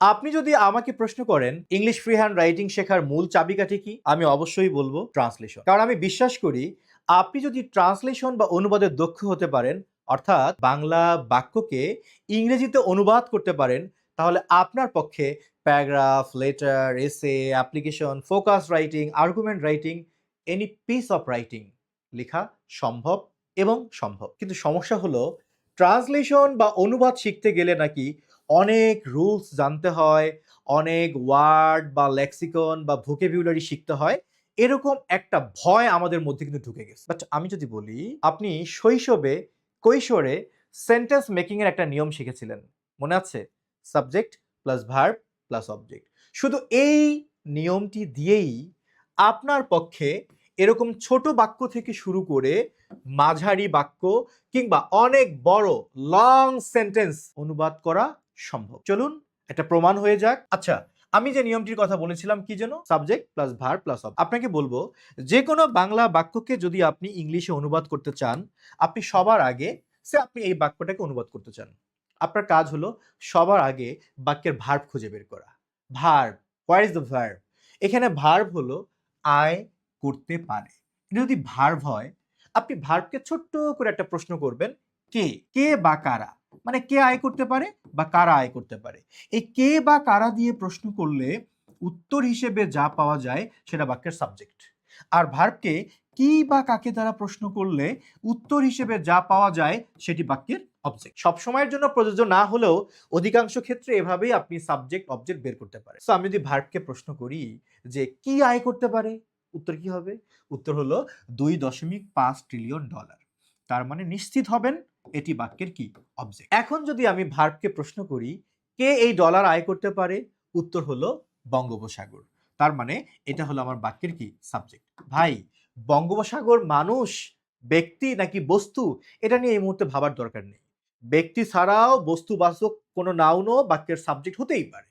আপনি যদি আমাকে প্রশ্ন করেন ইংলিশ ফ্রি হ্যান্ড রাইটিং শেখার মূল চাবিকাঠি কি? আমি অবশ্যই বলব ট্রান্সলেশন কারণ আমি বিশ্বাস করি, আপনি যদি ট্রান্সলেশন বা অনুবাদে দক্ষ হতে পারেন, অর্থাৎ বাংলা বাক্যকে ইংরেজিতে অনুবাদ করতে পারেন, তাহলে আপনার পক্ষে paragraph, letter, essay, application, focus writing, argument writing, any piece of writing লেখা সম্ভব এবং সম্ভব। কিন্তু সমস্যা হলো, ট্রান্সলেশন বা অনুবাদ শিখতে গেলে নাকি অনেক রুলস জানতে হয়, অনেক ওয়ার্ড বা লেক্সিকন বা ভোকেবিউলারি শিখতে হয়। এরকম একটা ভয় আমাদের মধ্যে কিন্তু ঢুকে গেছে। বাট আমি যদি বলি, আপনি শৈশবে, কৈশোরে সেন্টেন্স মেকিং এর একটা নিয়ম শিখেছিলেন। মনে আছে? Subject plus verb plus object শুধু এই নিয়মটি দিয়েই আপনার পক্ষে এরকম ছোট বাক্য থেকে শুরু করে মাঝারি বাক্য কিংবা অনেক বড় লং সেন্টেন্স অনুবাদ করা সম্ভব। চলুন এটা প্রমাণ হয়ে যাক। আচ্ছা আমি যে নিয়মটির কথা বলেছিলাম, কি যেন? সাবজেক্ট প্লাস ভার প্লাস অব আপনাকে বলব, যে কোনো বাংলা বাক্যকে যদি আপনি ইংলিশে অনুবাদ করতে চান, আপনি সবার আগে, সে আপনি এই বাক্যটাকে অনুবাদ করতে চান। আপনার কাজ হলো, সবার আগে বাক্যের ভার্ব খুঁজে বের করা। Verb where is the verb এখানে ভার্ব হলো আয় করতে পারে। যদি ভার্ব হয়, আপনি ভার্বকে ছোট্ট করে একটা প্রশ্ন করবেন, কে? কে বা কারা? মানে কে আয় করতে পারে বা কারা আয় করতে পারে? এই কে বা কারা দিয়ে প্রশ্ন করলে উত্তর হিসেবে যা পাওয়া যায় সেটা বাক্যের সাবজেক্ট আর ভার্বকে কি বা কাকে দ্বারা প্রশ্ন করলে উত্তর হিসেবে যা পাওয়া যায় সেটি বাক্যের অবজেক্ট সব সময়ের জন্য প্রযোজ্য না হলেও অধিকাংশ ক্ষেত্রে এভাবেই আপনি সাবজেক্ট অবজেক্ট বের করতে পারেন। সো আমি যদি ভার্বকে প্রশ্ন করি যে কি আয় করতে পারে, উত্তর কি হবে? উত্তর হলো দুই দশমিক পাঁচ ট্রিলিয়ন ডলার তার মানে নিশ্চিত হবেন এটি বাক্যের কি? অবজেক্ট এখন যদি আমি ভার্বকে প্রশ্ন করি, কে এই ডলার আয় করতে পারে? উত্তর হলো বঙ্গোপসাগর। তার মানে এটা হলো আমার বাক্যের কি? সাবজেক্ট ভাই, বঙ্গোপসাগর মানুষ, ব্যক্তি নাকি বস্তু? এটা নিয়ে এই মুহূর্তে ভাবার দরকার নেই। ব্যক্তি ছাড়াও বস্তু বস্তুবাচক কোনো নাউনও বাক্যের সাবজেক্ট হতেই পারে।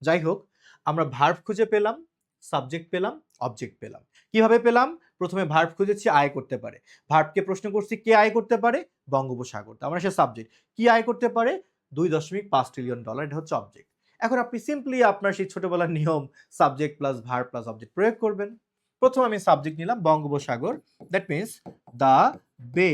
যাই হোক, আমরা ভার্ব খুঁজে পেলাম সাবজেক্ট পেলাম অবজেক্ট পেলাম। কীভাবে পেলাম? প্রথমে ভার্ব খুঁজেছি আয় করতে পারে। ভার্বকে প্রশ্ন করছি, কে আয় করতে পারে? বঙ্গোপসাগর। তার মানে সে সাবজেক্ট কি আয় করতে পারে? দুই দশমিক পাঁচ ট্রিলিয়ন ডলার এটা হচ্ছে অবজেক্ট এখন আপনি সিম্পলি আপনার সেই ছোটবেলার নিয়ম subject plus verb plus object প্রয়োগ করবেন। প্রথম আমি সাবজেক্ট নিলাম, বঙ্গোপসাগর। That means the bay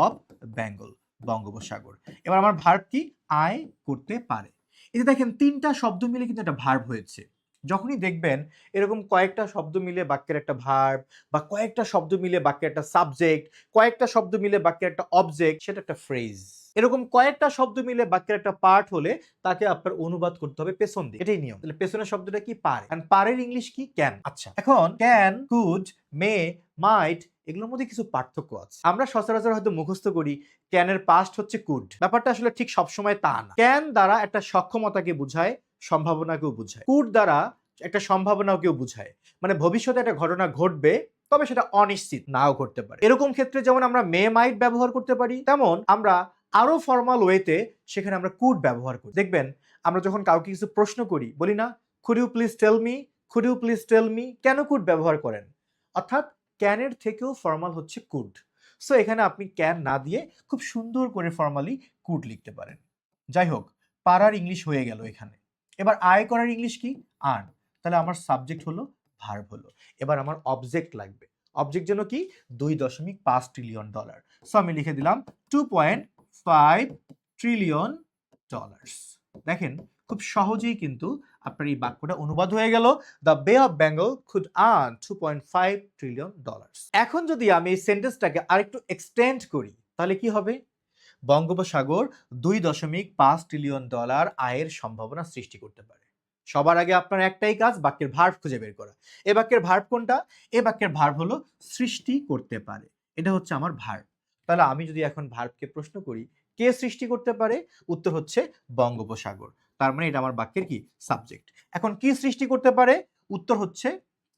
of Bengal বঙ্গোপসাগর। এবার আমার ভার্ব কি? আয় করতে পারে। যে দেখেন, তিনটা শব্দ মিলে কিন্তু একটা ভার্ব হয়েছে। যখনই দেখবেন এরকম কয়েকটা শব্দ মিলে বাক্যের একটা ভার্ব বা কয়েকটা শব্দ মিলে বাক্যের একটা সাবজেক্ট কয়েকটা শব্দ মিলে বাক্যের একটা অবজেক্ট সেটা একটা ফ্রেজ এরকম কয়েকটা শব্দ মিলে বাক্যের একটা পার্ট হলে তাকে আপনার অনুবাদ করতে হবে পেছন দিয়ে এটাই নিয়ম। তাহলে পেছনের শব্দটা কি? পারে। কারণ পারের ইংলিশ কি? ক্যান আচ্ছা। এখন ক্যান কুড মে মাইট এগুলোর মধ্যে কিছু পার্থক্য আছে। আমরা সচরাচর হয়তো মুখস্থ করি ক্যানের পাস্ট হচ্ছে কুড ব্যাপারটা আসলে ঠিক সবসময় তা না। ক্যান দ্বারা একটা সক্ষমতাকে বোঝায় সম্ভাবনাকেও বোঝায়। কুড দ্বারা একটা সম্ভাবনাকেও বোঝায়। মানে ভবিষ্যতে একটা ঘটনা ঘটবে, তবে সেটা অনিশ্চিত নাও করতে পারে। এরকম ক্ষেত্রে যেমন আমরা মে মাইট ব্যবহার করতে পারি, তেমন আমরা আরও ফর্মাল ওয়েতে সেখানে আমরা কুড ব্যবহার করি। দেখবেন, আমরা যখন কাউকে কিছু প্রশ্ন করি, বলি না could you please tell me could you please tell me কেন কুড ব্যবহার করেন? অর্থাৎ ক্যানের থেকেও ফর্মাল হচ্ছে কুড সো এখানে আপনি ক্যান না দিয়ে খুব সুন্দর করে ফর্মালি কুড লিখতে পারেন। যাই হোক পাড়ার ইংলিশ হয়ে গেল এখানে। এবার আয় করার ইংলিশ কি? আর্ন তাহলে আমার সাবজেক্ট হলো ভার্ব হলো। এবার আমার অবজেক্ট লাগবে। অবজেক্ট যেন কি? দুই দশমিক পাঁচ ট্রিলিয়ন ডলার সো আমি লিখে দিলাম two point five trillion dollars দেখেন, খুব সহজেই কিন্তু আপনার এই বাক্যটা অনুবাদ হয়ে গেল। The bay of Bengal could earn two point five trillion dollars এখন যদি আমি এই সেন্টেন্সটাকে আরেকটু এক্সটেন্ড করি, তাহলে কি হবে? বঙ্গোপসাগর দুই দশমিক পাঁচ ট্রিলিয়ন ডলার আয়ের সম্ভাবনা সৃষ্টি করতে পারে। সবার আগে আপনার একটাই কাজ, বাক্যের ভার্ভ খুঁজে বের করা। এ বাক্যের ভার্ব কোনটা? এ বাক্যের ভার্ব হলো সৃষ্টি করতে পারে। এটা হচ্ছে আমার ভার্ভ তাহলে আমি যদি এখন ভার্ভকে প্রশ্ন করি, কে সৃষ্টি করতে পারে? উত্তর হচ্ছে বঙ্গোপসাগর। তার মানে এটা আমার বাক্যের কি? সাবজেক্ট এখন কি সৃষ্টি করতে পারে? উত্তর হচ্ছে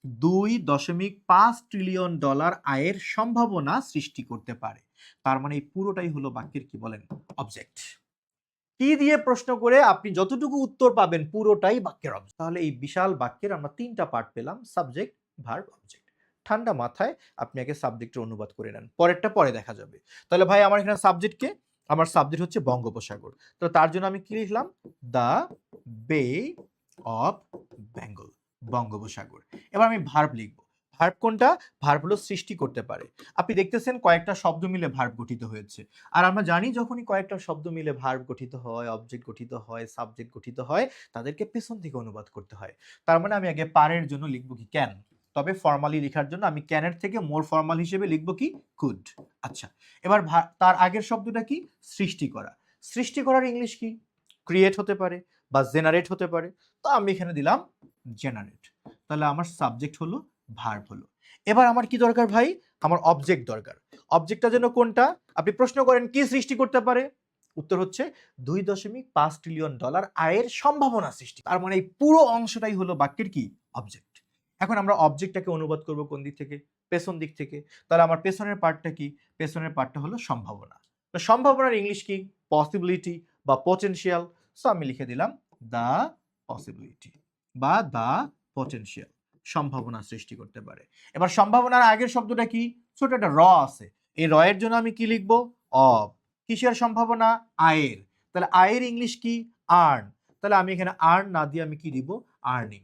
দুই দশমিক পাঁচ ট্রিলিয়ন ডলার আয়ের সম্ভাবনা সৃষ্টি করতে পারে। তার মানে এই পুরোটাই হলো বাক্যের কি বলেন? অবজেক্ট কি দিয়ে প্রশ্ন করে আপনি যতটুকু উত্তর পাবেন পুরোটাই বাক্যের অবজেক্ট তাহলে এই বিশাল বাক্যের আমরা তিনটা পার্ট পেলাম সাবজেক্ট ভার্ব অবজেক্ট ঠান্ডা মাথায় আপনি আগে সাবজেক্টের অনুবাদ করে নেন, পরেরটা পরে দেখা যাবে। তাহলে ভাই, আমার এখানে সাবজেক্টকে আমার সাবজেক্ট হচ্ছে বঙ্গোপসাগর। তো তার জন্য আমি কি লিখলাম? দ্য বে অফ বেঙ্গল বঙ্গোপসাগর। এবার আমি ভার্ব লিখব। ভার্ব কোনটা? ভার্ব হলো সৃষ্টি করতে পারে। আপনি দেখতেছেন কয়েকটা শব্দ মিলে ভার্ব গঠিত হয়েছে। আর আমরা জানি যখনই কয়েকটা শব্দ মিলে ভার্ব গঠিত হয় অবজেক্ট গঠিত হয় সাবজেক্ট গঠিত হয়, তাদেরকে পেছন থেকে অনুবাদ করতে হয়। তার মানে আমি আগে পারের জন্য লিখব কি ক্যান তবে ফর্মালি লেখার জন্য আমি ক্যানের থেকে মোর ফর্মাল হিসেবে লিখব কি? কুড আচ্ছা এবার তার আগের শব্দটা কি? সৃষ্টি করা। সৃষ্টি করার ইংলিশ কি? ক্রিয়েট হতে পারে বা জেনারেট হতে পারে। তো আমি এখানে দিলাম জেনারেট তাহলে আমার সাবজেক্ট হলো ভার্ব হলো। এবার আমার কি দরকার ভাই? আমার অবজেক্ট দরকার। অবজেক্টটা যেন কোনটা? আপনি প্রশ্ন করেন, কি সৃষ্টি করতে পারে? উত্তর হচ্ছে, দুই দশমিক পাঁচ ট্রিলিয়ন ডলার আয়ের সম্ভাবনা সৃষ্টি। তার মানে এই পুরো অংশটাই হলো বাক্যের কি? অবজেক্ট এখন আমরা অবজেক্টটাকে অনুবাদ করব কোন দিক থেকে? পেছন দিক থেকে। তাহলে আমার পেছনের পার্টটা কি? পেছনের পার্টটা হলো সম্ভাবনা। তো সম্ভাবনার ইংলিশ কি? পসিবিলিটি বা পটেনশিয়াল সো আমি লিখে দিলাম দ্য পসিবিলিটি বা দ্য পটেনশিয়াল সম্ভাবনা সৃষ্টি করতে পারে। এবার সম্ভাবনার আগের শব্দটা কি? ছোট একটা র আছে। এই র এর জন্য আমি কি লিখব? অব। কিসের সম্ভাবনা? আয়ের। তাহলে আয়ের ইংলিশ কি? আর্ন। তাহলে আমি এখানে আর্ন না দিয়ে আমি কি দিব আর্নিং।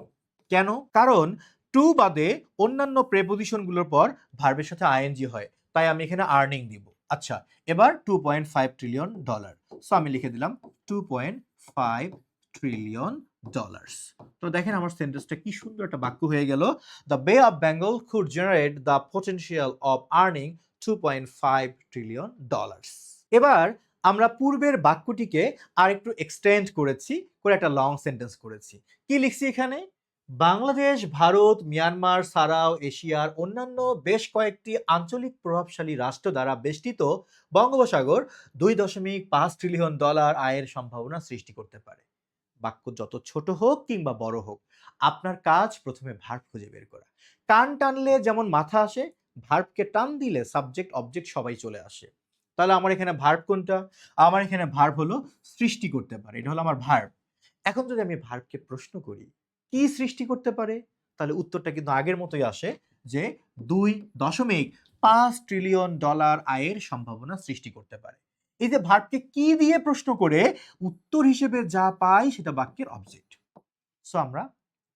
কেন? কারণ টু বাদে অন্যান্য প্রেপোজিশনগুলোর পর ভার্বের সাথে আইএনজি হয়। তাই আমি এখানে আর্নিং দিব। আচ্ছা এবার two point five trillion dollar. So আমি লিখে দিলাম two point five trillion dollars তো দেখেন আমার সেন্টেন্সটা কি সুন্দর একটা বাক্য হয়ে গেল। The bay of Bengal could generate the potential of earning two point five trillion dollars এবার আমরা পূর্বের বাক্যটিকে আর একটু এক্সটেন্ড করেছি, করে একটা লং সেন্টেন্স করেছি। কি লিখছি এখানে? বাংলাদেশ, ভারত মিয়ানমার সারাও এশিয়ার অন্যান্য বেশ কয়েকটি আঞ্চলিক প্রভাবশালী রাষ্ট্র দ্বারা বেষ্টিত বঙ্গোপসাগর দুই দশমিক পাঁচ ট্রিলিয়ন ডলার আয়ের সম্ভাবনা সৃষ্টি করতে পারে। বাক্য যত ছোট হোক কিংবা বড় হোক, আপনার কাজ প্রথমে ভার্ব খুঁজে বের করা। কান টানলে যেমন মাথা আসে ভার্বকে টান দিলে সাবজেক্ট অবজেক্ট সবাই চলে আসে। তাহলে আমার এখানে ভার্ব কোনটা? আমার এখানে ভার্ব হলো সৃষ্টি করতে পারে, এটা হলো আমার ভার্ব এখন যদি আমি ভার্বকে প্রশ্ন করি, কি সৃষ্টি করতে পারে? তাহলে উত্তরটা কিন্তু আগের মতোই আসে যে দুই দশমিক পাঁচ ট্রিলিয়ন ডলার আয়ের সম্ভাবনা সৃষ্টি করতে পারে। এই যে ভার্বকে কি দিয়ে প্রশ্ন করে, উত্তর হিসেবে যা পাই সেটা বাক্যের অবজেক্ট সো আমরা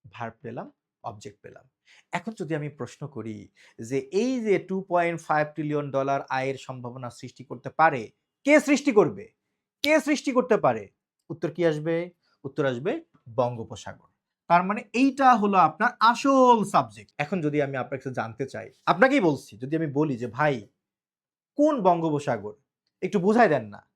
ভার্ব পেলাম অবজেক্ট পেলাম। এখন যদি আমি প্রশ্ন করি যে এই যে two point five trillion dollar আয়ের সম্ভাবনা সৃষ্টি করতে পারে, কে সৃষ্টি করবে? কে সৃষ্টি করতে পারে? উত্তর কি আসবে? উত্তর আসবে বঙ্গোপসাগর। তার মানে এইটা হলো আপনার আসল সাবজেক্ট এখন যদি আমি আপনার কাছে জানতে চাই, আপনাকেই বলছি, যদি আমি বলি যে ভাই, কোন বঙ্গোপসাগর একটু বুঝাই দেন না।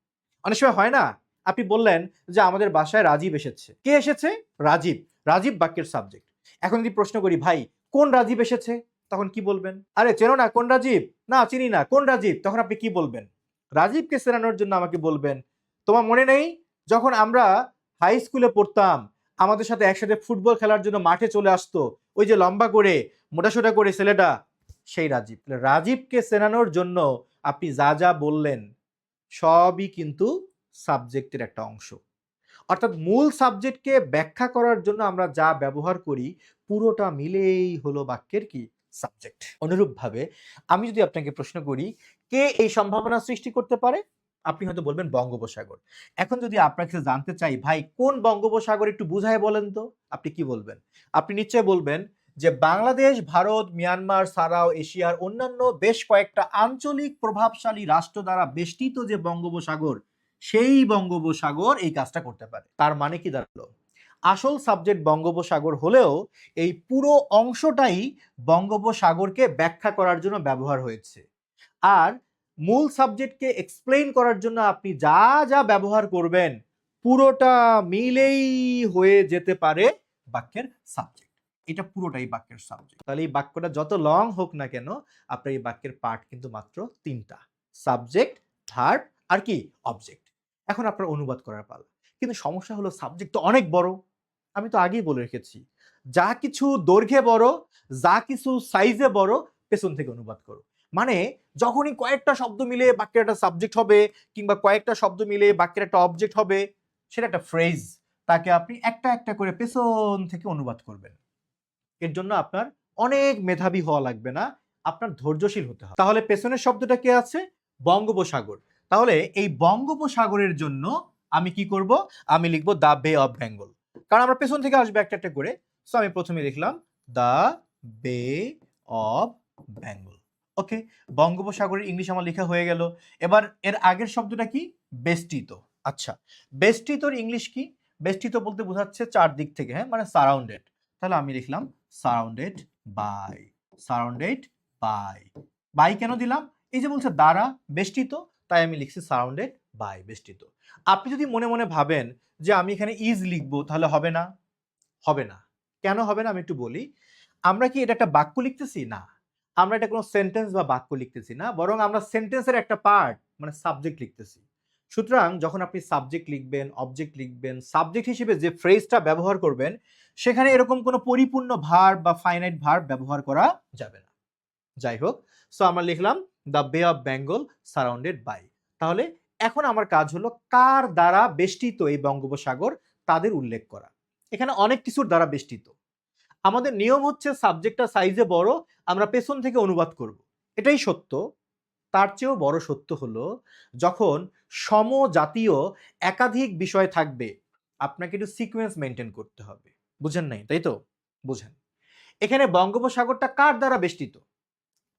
অনেক সময় হয় না? আপনি বললেন যে আমাদের বাসায় রাজীব এসেছে। কে এসেছে? রাজীব। রাজীব বাক্যের সাবজেক্ট এখন যদি প্রশ্ন করি, ভাই, কোন রাজীব এসেছে? তখন কি বলবেন? আরে, চেনো না, কোন রাজীব? না, চিনি না, কোন রাজীব? তখন আপনি কি বলবেন? রাজীবকে চেনানোর জন্য আমাকে বলবেন, তোমার মনে নেই? যখন আমরা হাই স্কুলে পড়তাম, আমাদের সাথে একসাথে ফুটবল খেলার জন্য মাঠে চলে আসতো, ওই যে লম্বা করে, মোটাসোটা করে ছেলেটা? সেই রাজীব। রাজীবকে চেনানোর জন্য আপনি যা যা বললেন সবই কিন্তু সাবজেক্টের একটা অংশ। অর্থাৎ মূল সাবজেক্টকে ব্যাখ্যা করার জন্য আমরা যা ব্যবহার করি, পুরোটা মিলেই হলো বাক্যের কি? সাবজেক্ট। অনুরূপভাবে আমি যদি আপনাকে প্রশ্ন করি, কে এই সম্ভাবনা সৃষ্টি করতে পারে? আপনি হয়তো বলবেন বঙ্গোপসাগর। এখন যদি আপনার কাছে জানতে চাই, ভাই কোন বঙ্গোপসাগর একটু বুঝায় বলেন তো? আপনি কি বলবেন? আপনি নিশ্চয় বলবেন যে বাংলাদেশ, ভারত, মিয়ানমার, সারাও এশিয়ার অন্যান্য বেশ কয়েকটা আঞ্চলিক প্রভাবশালী রাষ্ট্র দ্বারা বেষ্টিত যে বঙ্গোপসাগর, সেই বঙ্গোপসাগর এই কাজটা করতে পারে। তার মানে কি দাঁড়াল? আসল সাবজেক্ট বঙ্গোপসাগর হলেও এই পুরো অংশটাই বঙ্গোপসাগরকে ব্যাখ্যা করার জন্য ব্যবহার হয়েছে। আর মূল সাবজেক্টকে এক্সপ্লেইন করার জন্য আপনি যা যা ব্যবহার করবেন, পুরোটা মিলেই হয়ে যেতে পারে বাক্যের সাবজেক্ট এটা পুরোটাই বাক্যের সাবজেক্ট তাহলে এই বাক্যটা যত লং হোক না কেন, আপনার এই বাক্যের পার্ট কিন্তু মাত্র তিনটা। সাবজেক্ট ভার্ব আর কি? অবজেক্ট এখন আপনার অনুবাদ করার পালা। কিন্তু সমস্যা হলো সাবজেক্ট তো অনেক বড়। আমি তো আগেই বলে রেখেছি। যা কিছু দৈর্ঘ্যে বড়, যা কিছু সাইজে বড়, পেছন থেকে অনুবাদ করো। মানে যখনই কয়েকটা শব্দ মিলে বাক্যের একটা সাবজেক্ট হবে কিংবা কয়েকটা শব্দ মিলে বাক্যের একটা অবজেক্ট হবে, সেটা একটা ফ্রেজ তাকে আপনি একটা একটা করে পেছন থেকে অনুবাদ করবেন। এর জন্য আপনার অনেক মেধাবী হওয়া লাগবে না, আপনার ধৈর্যশীল হতে হবে। তাহলে পেছনের শব্দটা কে আছে? বঙ্গোপসাগর। তাহলে এই বঙ্গোপসাগরের জন্য আমি কি করব? আমি লিখব দ্য বে অফ বেঙ্গল। কারণ আমরা পেছন থেকে আসবে একটা একটা করে। সো আমি প্রথমে লিখলাম দ্য বে অফ বেঙ্গল। ওকে বঙ্গোপসাগরের ইংলিশ আমার লেখা হয়ে গেল। এবার এর আগের শব্দটা কি? বেষ্টিত। আচ্ছা বেষ্টিতর ইংলিশ কি? বেষ্টিত বলতে বোঝাচ্ছে চারদিক থেকে হ্যাঁ? মানে সারাউন্ডেড তাহলে আমি লিখলাম surrounded by surrounded by by কেন দিলাম? এই যে বলছে দ্বারা বেষ্টিত, তাই আমি লিখছি সারাউন্ডেড বাই বেষ্টিত। আপনি যদি মনে মনে ভাবেন যে আমি এখানে ইজ লিখব, তাহলে হবে না। হবে না। কেন হবে না? আমি একটু বলি। আমরা কি এটা একটা বাক্য লিখতেছি? না। আমরা এটা কোনো সেন্টেন্স বা বাক্য লিখতেছি না। বরং আমরা সেন্টেন্সের একটা পার্ট মানে সাবজেক্ট লিখতেছি। সুতরাং যখন আপনি সাবজেক্ট লিখবেন অবজেক্ট লিখবেন সাবজেক্ট হিসেবে যে ফ্রেজটা ব্যবহার করবেন, সেখানে এরকম কোনো পরিপূর্ণ ভার বা ফাইনাইট ভার ব্যবহার করা যাবে না। যাই হোক সো আমরা লিখলাম দ্য বে অফ বেঙ্গল সারাউন্ডেড বাই তাহলে এখন আমার কাজ হলো কার দ্বারা বেষ্টিত এই বঙ্গোপসাগর তাদের উল্লেখ করা। এখানে অনেক কিছুর দ্বারা বেষ্টিত। আমাদের নিয়ম হচ্ছে সাবজেক্টটা সাইজে বড়, আমরা পেছন থেকে অনুবাদ করব। এটাই সত্য। তার চেয়েও বড় সত্য হলো, যখন সমজাতীয় একাধিক বিষয় থাকবে, আপনাকে একটু সিকোয়েন্স মেনটেন করতে হবে। বুঝেন নাই? তাই তো? বুঝেন। এখানে বঙ্গোপসাগরটা কার দ্বারা বেষ্টিত?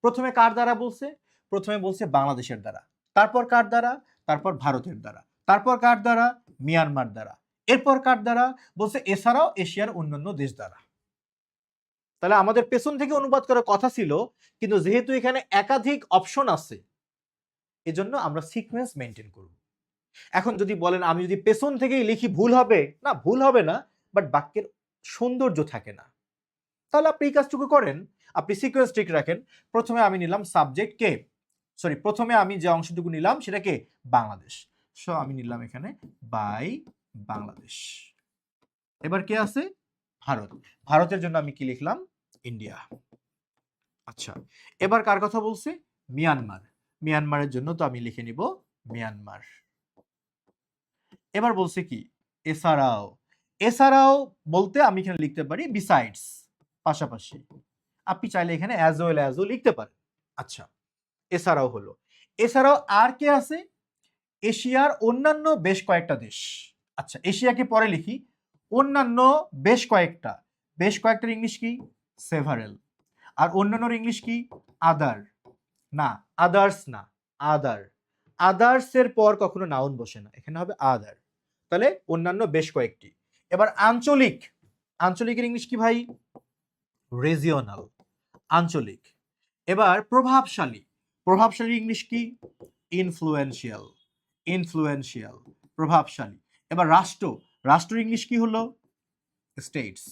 প্রথমে কার দ্বারা বলছে? প্রথমে বলছে বাংলাদেশের দ্বারা। তারপর কার দ্বারা? তারপর ভারতের দ্বারা। তারপর কার দ্বারা? মিয়ানমার দ্বারা। এরপর কার দ্বারা? বলছে এছাড়াও এশিয়ার অন্যান্য দেশ দ্বারা। তাহলে আমাদের পেছন থেকে অনুবাদ করার কথা ছিল, কিন্তু যেহেতু এখানে একাধিক অপশন আছে, এজন্য আমরা সিকোয়েন্স মেনটেন করব। এখন যদি বলেন, আমি যদি পেছন থেকেই লিখি, ভুল হবে, না, ভুল হবে না বাট বাক্যের সৌন্দর্য থাকে না। তাহলে আপনি এই কাজটুকু করেন, আপনি সিকোয়েন্স ঠিক রাখেন। প্রথমে আমি নিলাম সাবজেক্ট কে? সরি প্রথমে আমি যে অংশটুকু নিলাম সেটা কে বাংলাদেশ। সো আমি নিলাম এখানে বাই বাংলাদেশ। এবার কে আছে? ভারত। ভারতের জন্য আমি কি লিখলাম? ইন্ডিয়া। আচ্ছা এবার কার কথা বলছি? মিয়ানমার। মিয়ানমারের জন্য তো আমি লিখে নিব মিয়ানমার। এবার বলছে কি? এছাড়াও এছাড়াও বলতে আমি এখানে লিখতে পারি বিসাইডস পাশাপাশি। আপনি চাইলে এখানে অ্যাজ ওয়েল অ্যাজও লিখতে পারেন। আচ্ছা এছাড়াও হলো। এছাড়াও আর কে আছে? এশিয়ার অন্যান্য বেশ কয়েকটা দেশ। আচ্ছা এশিয়াকে পরে লিখি। অন্যান্য বেশ কয়েকটা, বেশ কয়েকটার ইংলিশ কি? সেভারেল আর অন্যান্যর ইংলিশ কি? আদার না আদার্স না আদার আদার্স এর পর কখনো নাউন বসে না, এখানে হবে আদার তাহলে অন্যান্য বেশ কয়েকটি। এবার আঞ্চলিক, আঞ্চলিকের ইংলিশ কি ভাই? রেজিওনাল আঞ্চলিক। এবার প্রভাবশালী প্রভাবশালী ইংলিশ কি? ইনফ্লুয়েন্সিয়াল ইনফ্লুয়েন্সিয়াল প্রভাবশালী। এবার রাষ্ট্র রাষ্ট্র ইংলিশ কি হলো? স্টেটস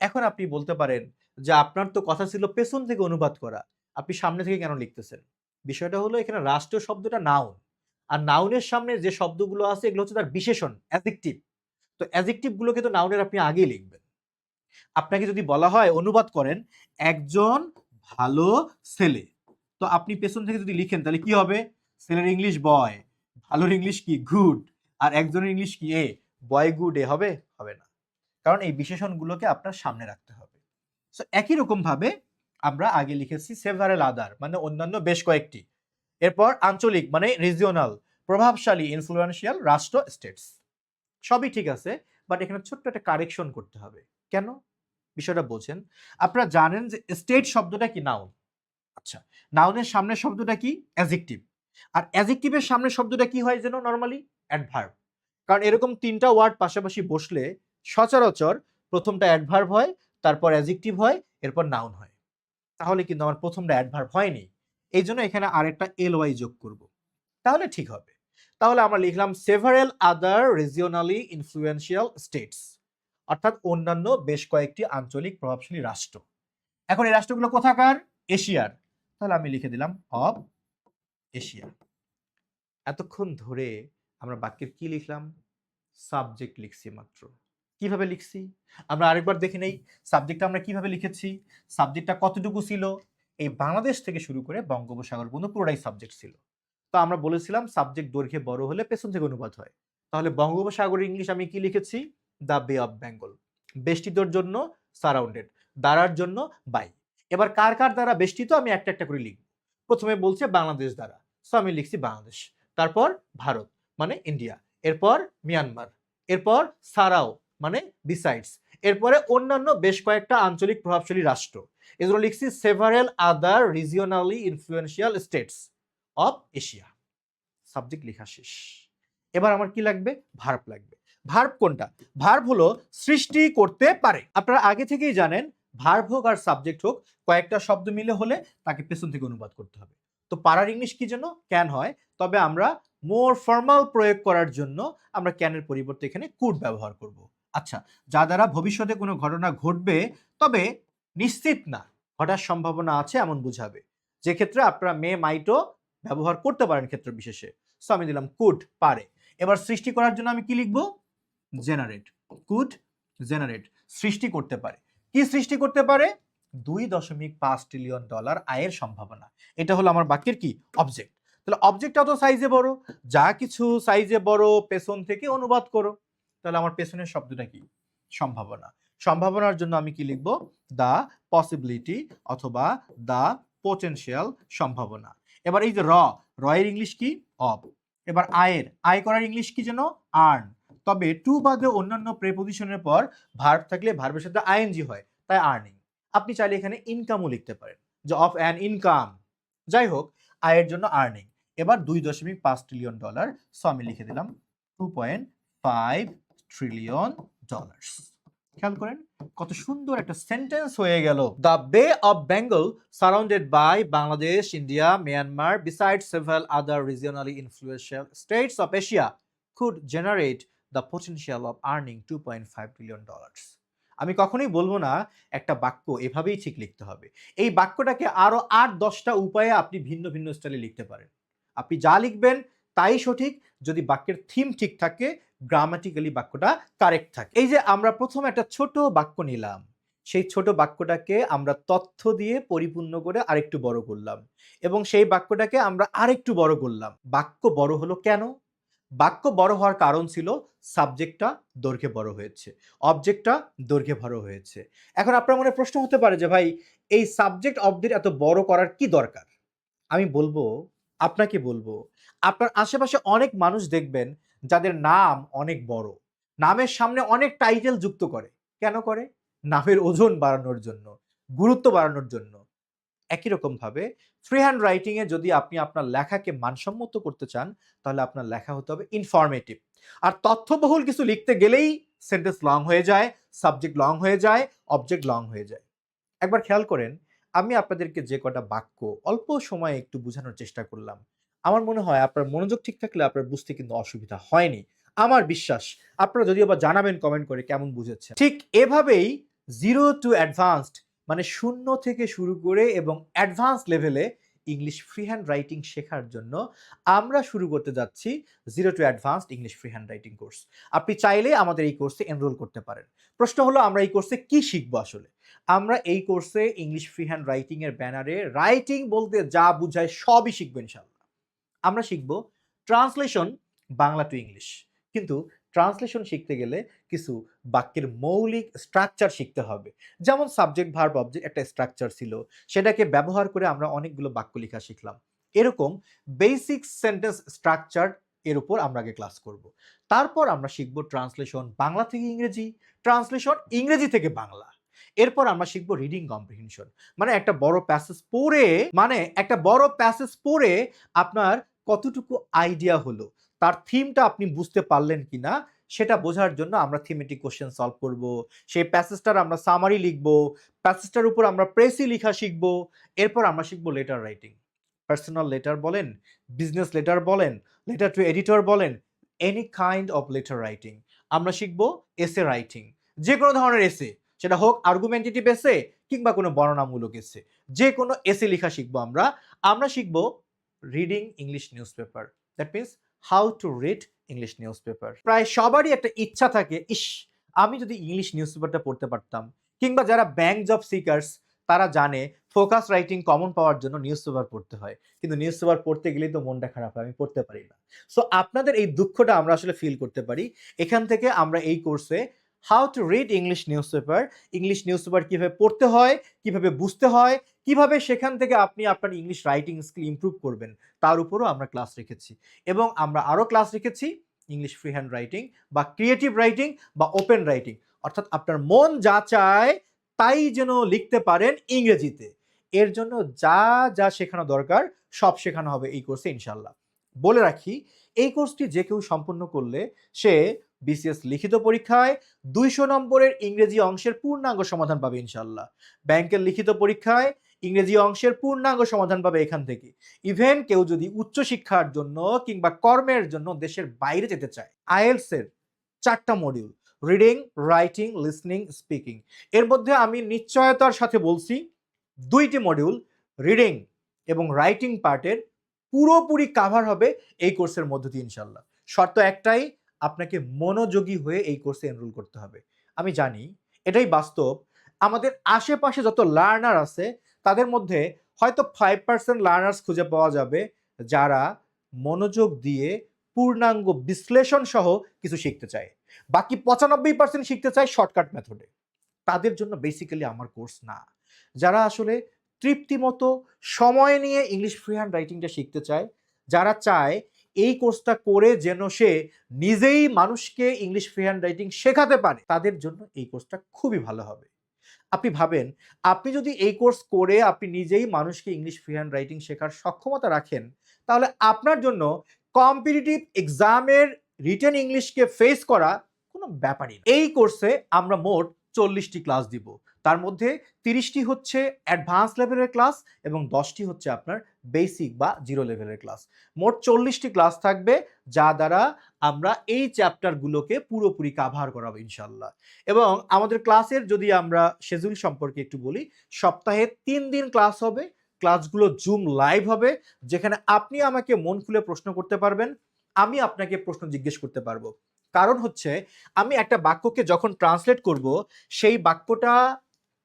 এখন আপনি বলতে পারেন যে আপনার তো কথা ছিল পেছন থেকে অনুবাদ করা। আপনি সামনে থেকে কেন লিখতেছেন? বিষয়টা হলো এখানে রাষ্ট্র শব্দটা নাউন আর নাউনের সামনে যে শব্দগুলো আছে, এগুলো হচ্ছে তার বিশেষণ অ্যাজেক্টিভ তো অ্যাজেক্টিভ গুলোকে তো নাউনের আপনি আগেই লিখবেন। আপনাকে যদি বলা হয়, অনুবাদ করেন, একজন ভালো ছেলে। তো আপনি পেছন থেকে যদি লিখেন, তাহলে কি হবে? ছেলের ইংলিশ বয় ভালোর ইংলিশ কি? গুড আর একজনের ইংলিশ কি? এ বয় গুড এ হবে হবে না। কারণ এই বিশেষণগুলোকে আপনার সামনে রাখতে হবে। সো একই রকম ভাবে আমরা আগে লিখেছি সেভারেল আদার মানে অন্যান্য বেশ কয়েকটি। এরপর আঞ্চলিক মানে রিজিওনাল প্রভাবশালী ইনফ্লুয়েন্সিয়াল রাষ্ট্র স্টেটস সবই ঠিক আছে বাট এখানে ছোট্ট একটা কারেকশন করতে হবে। কেন? বিষয়টা বোঝেন। আপনারা জানেন যে স্টেট শব্দটা কি নাউন আচ্ছা নাউনের সামনের শব্দটা কি? অ্যাজেক্টিভ আর অ্যাজেক্টিভের সামনের শব্দটা কি হয় যেন নর্মালি অ্যাডভার্ব কারণ এরকম তিনটা ওয়ার্ড পাশাপাশি বসলে সচরাচর প্রথমটা অ্যাডভার্ব হয়, তারপর অ্যাজেক্টিভ হয়, এরপর নাউন হয়। তাহলে কিন্তু আমার প্রথমটা অ্যাডভার্ব হয়নি। এই জন্য এখানে আরেকটা এল ওয়াই যোগ করব। তাহলে ঠিক হবে। তাহলে আমরা লিখলাম several other regionally influential states অর্থাৎ অন্যান্য বেশ কয়েকটি আঞ্চলিক প্রভাবশালী রাষ্ট্র। এখন এই রাষ্ট্রগুলো কোথাকার? এশিয়ার। তাহলে আমি লিখে দিলাম অব এশিয়া। এতক্ষণ ধরে আমরা বাক্যের কি লিখলাম? সাবজেক্ট লিখছি মাত্র। কীভাবে লিখছি? আমরা আরেকবার দেখে নেই সাবজেক্টটা আমরা কীভাবে লিখেছি? সাবজেক্টটা কতটুকু ছিল? এই বাংলাদেশ থেকে শুরু করে বঙ্গোপসাগর পর্যন্ত পুরোটাই সাবজেক্ট ছিল। তো আমরা বলেছিলাম সাবজেক্ট দৈর্ঘ্যে বড় হলে পেছন থেকে অনুবাদ হয়। তাহলে বঙ্গোপসাগরের ইংলিশ আমি কি লিখেছি? দ্য বে অফ বেঙ্গল বেষ্টিতর জন্য সারাউন্ডেড দ্বারার জন্য বাই এবার কার কার দ্বারা বেষ্টিত? আমি একটা একটা করে লিখব। প্রথমে বলছে বাংলাদেশ দ্বারা। সো আমি লিখছি বাংলাদেশ। তারপর ভারত। মানে ইন্ডিয়া এরপর মিয়ানমার এরপর সারাও মানে বিসাইডস এরপরে অন্যান্য বেশ কয়েকটা আঞ্চলিক প্রভাবশালী রাষ্ট্র। এগুলো লিখছি several other regionally influential states of Asia subject লেখা শেষ। এবার আমার কি লাগবে? ভার্ব লাগবে। ভার্ব কোনটা? ভার্ব হলো সৃষ্টি করতে পারে। আপনারা আগে থেকেই জানেন ভার্ব হোক আর সাবজেক্ট হোক, কয়েকটা শব্দ মিলে হলে তাকে পেছন থেকে অনুবাদ করতে হবে। তো পারার ইংলিশ কি জন্য ক্যান হয়। তবে আমরা মোর ফর্মাল প্রয়োগ করার জন্য আমরা ক্যানের পরিবর্তে এখানে কুড ব্যবহার করব। আচ্ছা যা দ্বারা ভবিষ্যতে কোনো ঘটনা ঘটবে, তবে নিশ্চিত না, ঘটার সম্ভাবনা আছে এমন বুঝাবে। যে ক্ষেত্রে আপনারা মে মাইটও ব্যবহার করতে পারেন ক্ষেত্র বিশেষে। সো আমি দিলাম কুড পারে। এবার সৃষ্টি করার জন্য আমি কি লিখব? জেনারেট কুড জেনারেট সৃষ্টি করতে পারে। কি সৃষ্টি করতে পারে? দুই দশমিক পাঁচ ট্রিলিয়ন ডলার আয়ের সম্ভাবনা। এটা হলো আমার বাক্যের কি? অবজেক্ট তাহলে অবজেক্টটা তো সাইজে বড়। যা কিছু সাইজে বড়, পেছন থেকে অনুবাদ করো। তাহলে আমার পেছনের শব্দটা কি? সম্ভাবনা। সম্ভাবনার জন্য আমি কি লিখব? দা পসিবিলিটি অথবা দা পোটেনশিয়াল সম্ভাবনা। এবার এই যে র র এর ইংলিশ কি? অব এবার আয়ের। আয় করার ইংলিশ কি যেন? আর্ন তবে টু বাদে অন্যান্য প্রেপোজিশনের পর ভার্ব থাকলে ভার্বের সাথে আইএনজি হয়, তাই আর্নিং আপনি চাইলে এখানে ইনকামও লিখতে পারেন, যে অফ অ্যান ইনকাম যাই হোক, আয়ের জন্য আর্নিং এবার দুই দশমিক পাঁচ ট্রিলিয়ন ডলার সো আমি লিখে দিলাম two point five trillion dollars খেয়াল করেন কত সুন্দর একটা সেন্টেন্স হয়ে গেল। The bay of Bengal surrounded by Bangladesh India Myanmar beside several other regionally influential states of Asia could generate the potential of earning 2.5 trillion dollars আমি কখনোই বলব না, একটা বাক্য এভাবেই ঠিক লিখতে হবে। এই বাক্যটাকে আরও আট দশটা উপায়ে আপনি ভিন্ন ভিন্ন স্টাইলে লিখতে পারেন। আপনি যা লিখবেন তাই সঠিক, যদি বাক্যের থিম ঠিক থাকে গ্রামাটিক্যালি বাক্যটা কারেক্ট থাকে। এই যে আমরা প্রথম একটা ছোট বাক্য নিলাম, সেই ছোট বাক্যটাকে আমরা তথ্য দিয়ে পরিপূর্ণ করে আরেকটু বড় করলাম এবং সেই বাক্যটাকে আমরা আরেকটু বড় করলাম। বাক্য বড় হলো কেন? বাক্য বড় হওয়ার কারণ ছিল সাবজেক্টটা দৈর্ঘ্যে বড় হয়েছে অবজেক্টটা দৈর্ঘ্যে বড় হয়েছে। এখন আপনার মনে প্রশ্ন হতে পারে যে ভাই, এই সাবজেক্ট অবজেক্ট এত বড় করার কি দরকার? আমি বলব আপনাকে বলব, আপনার আশেপাশে অনেক মানুষ দেখবেন যাদের নাম অনেক বড়। নামের সামনে অনেক টাইটেল যুক্ত করে। কেন করে? নামের ওজন বাড়ানোর জন্য, গুরুত্ব বাড়ানোর জন্য। একই রকম ভাবে ফ্রি হ্যান্ড রাইটিং এ যদি আপনি আপনার লেখাকে মানসম্মত করতে চান, তাহলে আপনার লেখা হতে হবে ইনফরমেটিভ আর তথ্যবহুল কিছু লিখতে গেলেই সেন্টেন্স লং হয়ে যায় সাবজেক্ট লং হয়ে যায় অবজেক্ট লং হয়ে যায়। একবার খেয়াল করেন আমি আপনাদেরকে যে কটা বাক্য অল্প সময়ে একটু বোঝানোর চেষ্টা করলাম। আমার মনে হয় আপনার মনোযোগ ঠিক থাকলে আপনার বুঝতে কিন্তু অসুবিধা হয়নি। আমার বিশ্বাস, আপনারা যদিও বা জানাবেন কমেন্ট করে কেমন বুঝেছে ঠিক এভাবেই জিরো টু অ্যাডভান্সড মানে শূন্য থেকে শুরু করে এবং অ্যাডভান্স লেভেলে ইংলিশ ফ্রি হ্যান্ড রাইটিং শেখার জন্য আমরা শুরু করতে যাচ্ছি zero to advanced English free hand writing course আপনি চাইলে আমাদের এই কোর্সে এনরোল করতে পারেন। প্রশ্ন হলো, আমরা এই কোর্সে কি শিখব আসলে? আমরা এই কোর্সে ইংলিশ ফ্রি হ্যান্ড রাইটিং এর ব্যানারে রাইটিং বলতে যা বুঝায় সবই শিখবেন ইনশাল্লাহ আমরা শিখব ট্রান্সলেশন বাংলা টু ইংলিশ কিন্তু ট্রান্সলেশন শিখতে গেলে কিছু বাক্যের মৌলিক স্ট্রাকচার শিখতে হবে। যেমন সাবজেক্ট ভার্ব অবজেক্ট একটা স্ট্রাকচার ছিল, সেটাকে ব্যবহার করে আমরা অনেকগুলো বাক্য লেখা শিখলাম। এরকম বেসিক সেন্টেন্স স্ট্রাকচার এর উপর আমরা আগে ক্লাস করব। তারপর আমরা শিখব ট্রান্সলেশন বাংলা থেকে ইংরেজি ট্রান্সলেশন ইংরেজি থেকে বাংলা। এরপর আমরা শিখব রিডিং কম্প্রিহেনশন মানে একটা বড় প্যাসেজ পড়ে মানে একটা বড় প্যাসেজ পড়ে আপনার কতটুকু আইডিয়া হলো। তার থিমটা আপনি বুঝতে পারলেন কিনা, সেটা বোঝার জন্য আমরা থিমেটিক কোশ্চেন সলভ করব। সেই প্যাসেজটার আমরা সামারি লিখব প্যাসেজটার উপর আমরা প্রেসি লেখা শিখব, এরপর আমরা শিখব লেটার রাইটিং পার্সোনাল লেটার বলেন বিজনেস লেটার বলেন লেটার টু এডিটর বলেন any kind of letter writing আমরা শিখব এসে রাইটিং যে কোনো ধরনের এসে সেটা হোক আর্গুমেন্টেটিভ এসে কিংবা কোনো বর্ণনামূলক এসে যে কোনো এসে লেখা শিখব আমরা। আমরা শিখব reading English news paper that means how to read English news paper প্রায় সবারই একটা ইচ্ছা থাকে, ইস, আমি যদি ইংলিশ নিউজ পেপারটা পড়তে পারতাম। কিংবা যারা ব্যাংক জব সিকার্স তারা জানে ফোকাস রাইটিং কমন পাওয়ার জন্য নিউজ পেপার পড়তে হয়। কিন্তু নিউজ পেপার পড়তে গেলেই তো মনটা খারাপ হয়, আমি পড়তে পারি না। সো আপনাদের এই দুঃখটা আমরা আসলে ফিল করতে পারি। এখান থেকে আমরা এই কোর্সে how to read English news paper English news paper কীভাবে পড়তে হয়, কীভাবে বুঝতে হয় কীভাবে সেখান থেকে আপনি আপনার ইংলিশ রাইটিং স্কিল ইমপ্রুভ করবেন, তার উপরও আমরা ক্লাস রেখেছি। এবং আমরা আরও ক্লাস রেখেছি ইংলিশ ফ্রি হ্যান্ড রাইটিং বা ক্রিয়েটিভ রাইটিং বা ওপেন রাইটিং অর্থাৎ আপনার মন যা চায় তাই যেন লিখতে পারেন ইংরেজিতে। এর জন্য যা যা শেখানো দরকার, সব শেখানো হবে এই কোর্সে ইনশাল্লাহ বলে রাখি, এই কোর্সটি যে কেউ সম্পূর্ণ করলে সে বিসিএস লিখিত পরীক্ষায় দুইশো নম্বরের ইংরেজি অংশের পূর্ণাঙ্গ সমাধান পাবে ইনশাল্লাহ ব্যাংকের লিখিত পরীক্ষায় ইংরেজি অংশের পূর্ণাঙ্গ সমাধান পাবে এখান থেকে। ইভেন কেউ যদি উচ্চশিক্ষার জন্য কিংবা কর্মের জন্য দেশের বাইরে যেতে চায় আইএলস এর চারটা module reading writing listening speaking এর মধ্যে আমি নিশ্চয়তার সাথে বলছি, দুইটি মডিউল রিডিং এবং রাইটিং পার্টের পুরোপুরি কাভার হবে এই কোর্সের মধ্য দিয়ে ইনশাল্লাহ শর্ত একটাই, আপনাকে মনোযোগী হয়ে এই কোর্সে এনরোল করতে হবে। আমি জানি, এটাই বাস্তব। আমাদের আশেপাশে যত লার্নার আছে তাদের মধ্যে হয়তো ফাইভ পার্সেন্ট লার্নার্স খুঁজে পাওয়া যাবে, যারা মনোযোগ দিয়ে পূর্ণাঙ্গ বিশ্লেষণ সহ কিছু শিখতে চায়। বাকি পঁচানব্বই পার্সেন্ট শিখতে চায় শর্টকাট মেথডে তাদের জন্য বেসিক্যালি আমার কোর্স না। যারা আসলে তৃপ্তিমতো সময় নিয়ে ইংলিশ ফ্রি হ্যান্ড রাইটিংটা শিখতে চায়, যারা চায় এই কোর্সটা করে যেন সে নিজেই মানুষকে ইংলিশ ফ্রি হ্যান্ড রাইটিং শেখাতে পারে, তাদের জন্য এই কোর্সটা খুবই ভালো হবে। আপনি ভাবেন, আপনি যদি এই কোর্স করে আপনি নিজেই মানুষকে ইংলিশ ফ্রি হ্যান্ড রাইটিং শেখার সক্ষমতা রাখেন, তাহলে আপনার জন্য কম্পিটিটিভ এক্সামের রিটেন ইংলিশকে ফেস করা কোনো ব্যাপারই এই কোর্সে আমরা মোট চল্লিশটি ক্লাস দিব। তার মধ্যে তিরিশটি হচ্ছে অ্যাডভান্স লেভেলের ক্লাস এবং দশটি হচ্ছে আপনার বেসিক বা জিরো লেভেলের ক্লাস। মোট চল্লিশটি ক্লাস থাকবে যা দ্বারা আমরা এই চ্যাপ্টারগুলোকে পুরোপুরি কাভার করাবো ইনশাল্লাহ এবং আমাদের ক্লাসের যদি আমরা শেডিউল সম্পর্কে একটু বলি, সপ্তাহে তিন দিন ক্লাস হবে, ক্লাসগুলো জুম লাইভ হবে, যেখানে আপনি আমাকে মন খুলে প্রশ্ন করতে পারবেন, আমি আপনাকে প্রশ্ন জিজ্ঞেস করতে পারব। কারণ হচ্ছে আমি একটা বাক্যকে যখন ট্রান্সলেট করব, সেই বাক্যটা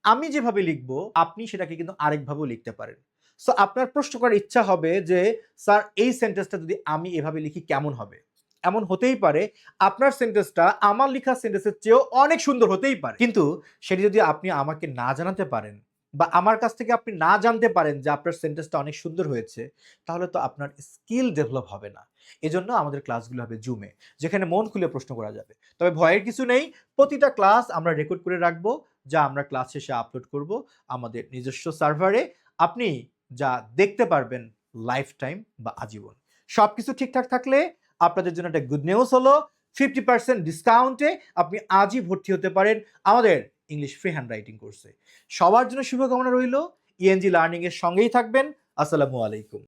আমি যেভাবে লিখব, আপনি সেটাকে কিন্তু আরেকভাবেও লিখতে পারেন। সো আপনার প্রশ্ন করার ইচ্ছা হবে যে, স্যার, এই সেন্টেন্সটা যদি আমি এভাবে লিখি কেমন হবে? এমন হতেই পারে, আপনার সেন্টেন্সটা আমার লেখা সেন্টেন্সের চেয়েও অনেক সুন্দর হতেই পারে। কিন্তু সেটি যদি আপনি আমাকে না জানাতে পারেন বা আমার কাছ থেকে আপনি না জানতে পারেন যে আপনার সেন্টেন্সটা অনেক সুন্দর হয়েছে, তাহলে তো আপনার স্কিল ডেভেলপ হবে না। এজন্য আমাদের ক্লাসগুলো হবে জুমে যেখানে মন খুলে প্রশ্ন করা যাবে। তবে ভয়ের কিছু নেই, প্রতিটা ক্লাস আমরা রেকর্ড করে রাখব, যা আমরা ক্লাস শেষে আপলোড করব আমাদের নিজস্ব সার্ভারে আপনি যা দেখতে পারবেন লাইফ টাইম বা আজীবন। সব কিছু ঠিকঠাক থাকলে আপনাদের জন্য একটা গুড নিউজ হলো ফিফটি পার্সেন্ট ডিসকাউন্টে আপনি আজই ভর্তি হতে পারেন আমাদের ইংলিশ ফ্রি হ্যান্ড রাইটিং কোর্সে সবার জন্য শুভকামনা রইল। ইএনজি লার্নিংয়ের সঙ্গেই থাকবেন। আসসালামু আলাইকুম।